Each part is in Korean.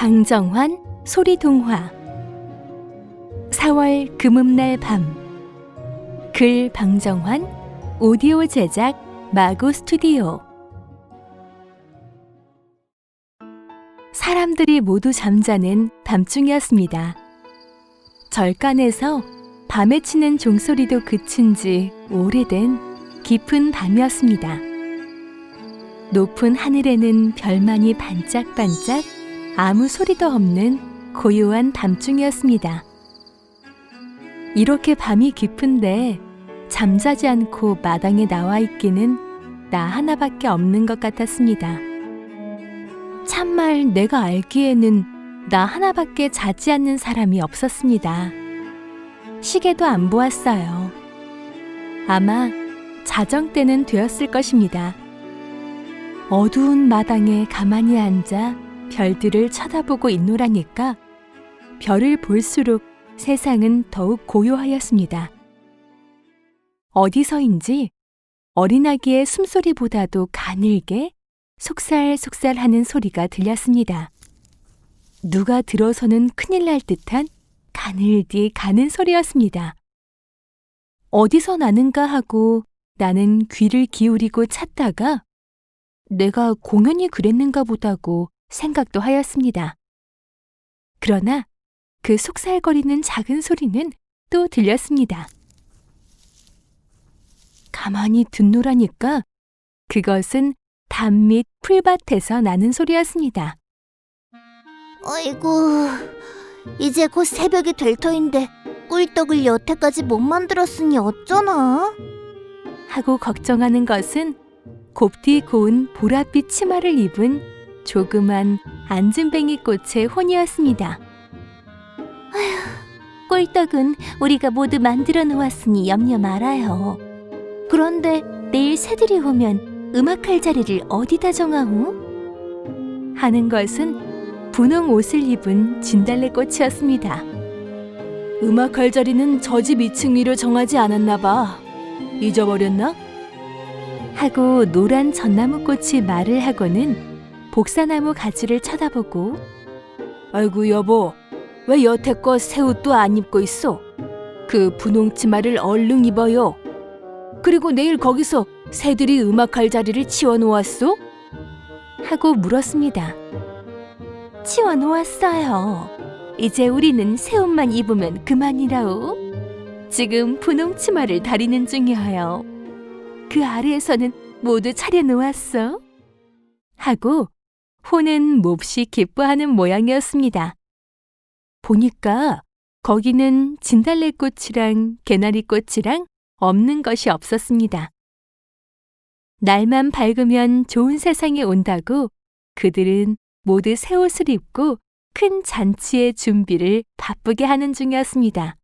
방정환 소리동화 4월 금음날 밤 글 방정환 오디오 제작 마고 스튜디오 사람들이 모두 잠자는 밤중이었습니다. 절간에서 밤에 치는 종소리도 그친 지 오래된 깊은 밤이었습니다. 높은 하늘에는 별만이 반짝반짝 아무 소리도 없는 고요한 밤중이었습니다. 이렇게 밤이 깊은데 잠자지 않고 마당에 나와 있기는 나 하나밖에 없는 것 같았습니다. 참말 내가 알기에는 나 하나밖에 자지 않는 사람이 없었습니다. 시계도 안 보았어요. 아마 자정 때는 되었을 것입니다. 어두운 마당에 가만히 앉아 별들을 쳐다보고 있노라니까 별을 볼수록 세상은 더욱 고요하였습니다. 어디서인지 어린아기의 숨소리보다도 가늘게 속살속살 하는 소리가 들렸습니다. 누가 들어서는 큰일 날 듯한 가늘디 가는 소리였습니다. 어디서 나는가 하고 나는 귀를 기울이고 찾다가 내가 공연히 그랬는가 보다고 생각도 하였습니다. 그러나 그 속살거리는 작은 소리는 또 들렸습니다. 가만히 듣노라니까 그것은 담밑 풀밭에서 나는 소리였습니다. 아이고, 이제 곧 새벽이 될 터인데 꿀떡을 여태까지 못 만들었으니 어쩌나? 하고 걱정하는 것은 곱디 고운 보랏빛 치마를 입은 조그만 안진뱅이 꽃의 혼이었습니다. 꿀떡은 우리가 모두 만들어 놓았으니 염려 말아요. 그런데 내일 새들이 오면 음악할 자리를 어디다 정하오? 하는 것은 분홍 옷을 입은 진달래 꽃이었습니다. 음악할 자리는 저 집 2층 위로 정하지 않았나 봐. 잊어버렸나? 하고 노란 전나무 꽃이 말을 하고는 복사나무 가지를 쳐다보고 아이고 여보 왜 여태껏 새 옷도 안 입고 있어? 그 분홍 치마를 얼른 입어요. 그리고 내일 거기서 새들이 음악할 자리를 치워 놓았소? 하고 물었습니다. 치워 놓았어요. 이제 우리는 새 옷만 입으면 그만이라오. 지금 분홍 치마를 다리는 중이어요. 그 아래에서는 모두 차려 놓았어. 하고 호는 몹시 기뻐하는 모양이었습니다. 보니까 거기는 진달래꽃이랑 개나리꽃이랑 없는 것이 없었습니다. 날만 밝으면 좋은 세상이 온다고 그들은 모두 새 옷을 입고 큰 잔치의 준비를 바쁘게 하는 중이었습니다.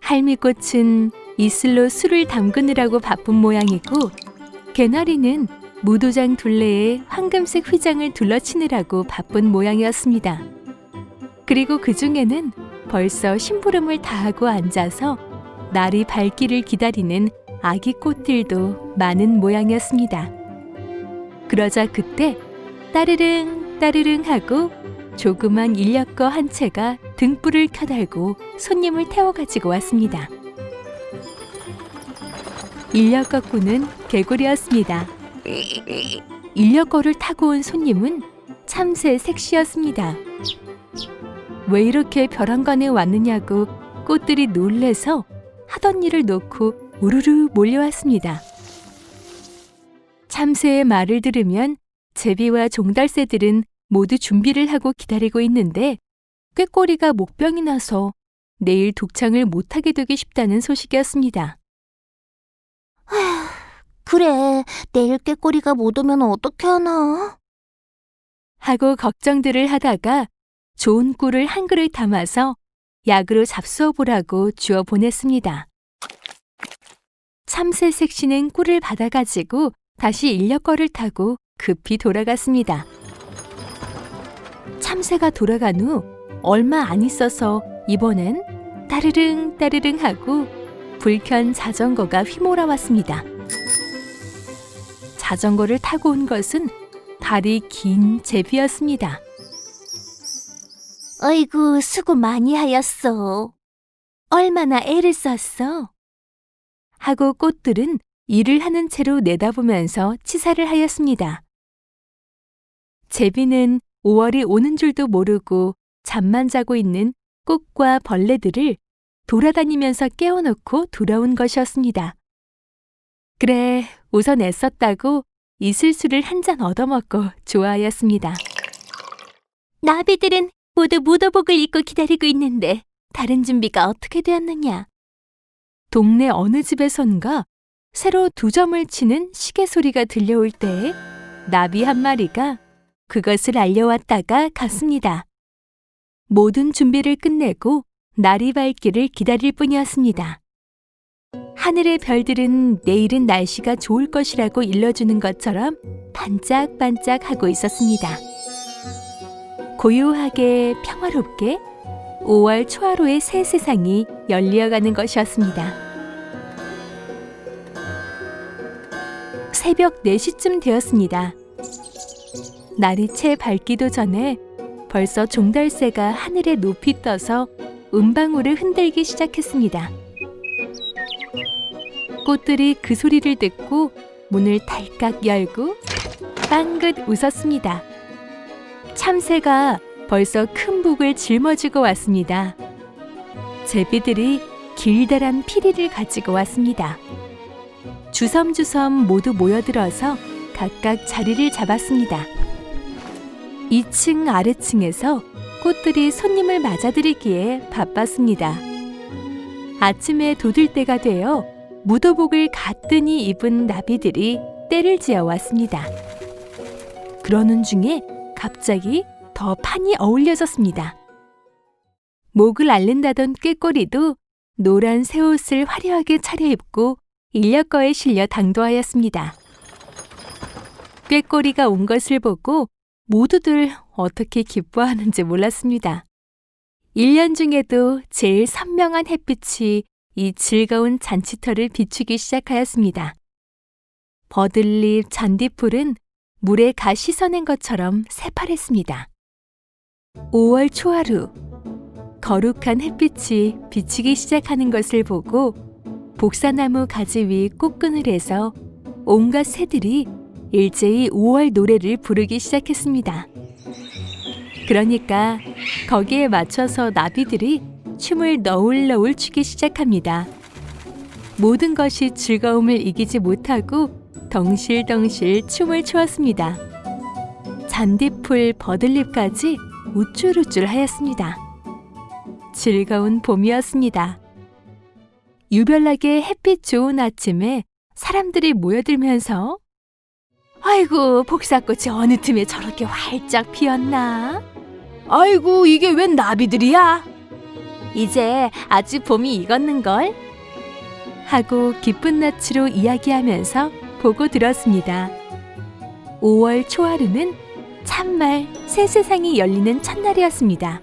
할미꽃은 이슬로 술을 담그느라고 바쁜 모양이고 개나리는 무도장 둘레에 황금색 휘장을 둘러치느라고 바쁜 모양이었습니다. 그리고 그 중에는 벌써 심부름을 다하고 앉아서 날이 밝기를 기다리는 아기 꽃들도 많은 모양이었습니다. 그러자 그때 따르릉 따르릉 하고 조그만 인력거 한 채가 등불을 켜달고 손님을 태워 가지고 왔습니다. 인력거꾼은 개구리였습니다. 인력거를 타고 온 손님은 참새 색시였습니다. 왜 이렇게 벼랑간에 왔느냐고 꽃들이 놀래서 하던 일을 놓고 우르르 몰려왔습니다. 참새의 말을 들으면 제비와 종달새들은 모두 준비를 하고 기다리고 있는데 꾀꼬리가 목병이 나서 내일 독창을 못하게 되기 쉽다는 소식이었습니다. 그래, 내일 꾀꼬리가 못 오면 어떻게 하나? 하고 걱정들을 하다가 좋은 꿀을 한 그릇 담아서 약으로 잡수어 보라고 주어 보냈습니다. 참새 색시는 꿀을 받아가지고 다시 인력거를 타고 급히 돌아갔습니다. 참새가 돌아간 후 얼마 안 있어서 이번엔 따르릉 따르릉 하고 불켠 자전거가 휘몰아왔습니다. 자전거를 타고 온 것은 다리 긴 제비였습니다. 아이고, 수고 많이 하였어. 얼마나 애를 썼어? 하고 꽃들은 일을 하는 채로 내다보면서 치사를 하였습니다. 제비는 5월이 오는 줄도 모르고 잠만 자고 있는 꽃과 벌레들을 돌아다니면서 깨워놓고 돌아온 것이었습니다. 그래, 우선 애썼다고 이슬수를 한 잔 얻어먹고 좋아하였습니다. 나비들은 모두 무도복을 입고 기다리고 있는데 다른 준비가 어떻게 되었느냐? 동네 어느 집에선가 새로 두 점을 치는 시계 소리가 들려올 때에 나비 한 마리가 그것을 알려왔다가 갔습니다. 모든 준비를 끝내고 날이 밝기를 기다릴 뿐이었습니다. 하늘의 별들은 내일은 날씨가 좋을 것이라고 일러주는 것처럼 반짝반짝 하고 있었습니다. 고요하게 평화롭게 5월 초하루의 새 세상이 열리어가는 것이었습니다. 새벽 4시쯤 되었습니다. 날이 채 밝기도 전에 벌써 종달새가 하늘에 높이 떠서 은방울을 흔들기 시작했습니다. 꽃들이 그 소리를 듣고 문을 달깍 열고 빵긋 웃었습니다. 참새가 벌써 큰 북을 짊어지고 왔습니다. 제비들이 길다란 피리를 가지고 왔습니다. 주섬주섬 모두 모여들어서 각각 자리를 잡았습니다. 2층 아래층에서 꽃들이 손님을 맞아들이기에 바빴습니다. 아침에 돋을 때가 되어 무도복을 가뜩이 입은 나비들이 때를 지어 왔습니다. 그러는 중에 갑자기 더 판이 어울려졌습니다. 목을 앓는다던 꾀꼬리도 노란 새 옷을 화려하게 차려입고 인력거에 실려 당도하였습니다. 꾀꼬리가 온 것을 보고 모두들 어떻게 기뻐하는지 몰랐습니다. 1년 중에도 제일 선명한 햇빛이 이 즐거운 잔치터를 비추기 시작하였습니다. 버들잎, 잔디풀은 물에 가 씻어낸 것처럼 새파랬습니다. 5월 초하루, 거룩한 햇빛이 비치기 시작하는 것을 보고 복사나무 가지 위 꽃그늘에서 온갖 새들이 일제히 5월 노래를 부르기 시작했습니다. 그러니까 거기에 맞춰서 나비들이 춤을 너울너울 추기 시작합니다. 모든 것이 즐거움을 이기지 못하고 덩실덩실 춤을 추었습니다. 잔디풀 버들잎까지 우쭐우쭐 하였습니다. 즐거운 봄이었습니다. 유별나게 햇빛 좋은 아침에 사람들이 모여들면서 아이고 복사꽃이 어느 틈에 저렇게 활짝 피었나? 아이고 이게 웬 나비들이야? 이제 아주 봄이 익었는걸? 하고 기쁜 낯으로 이야기하면서 보고 들었습니다. 5월 초하루는 참말 새 세상이 열리는 첫날이었습니다.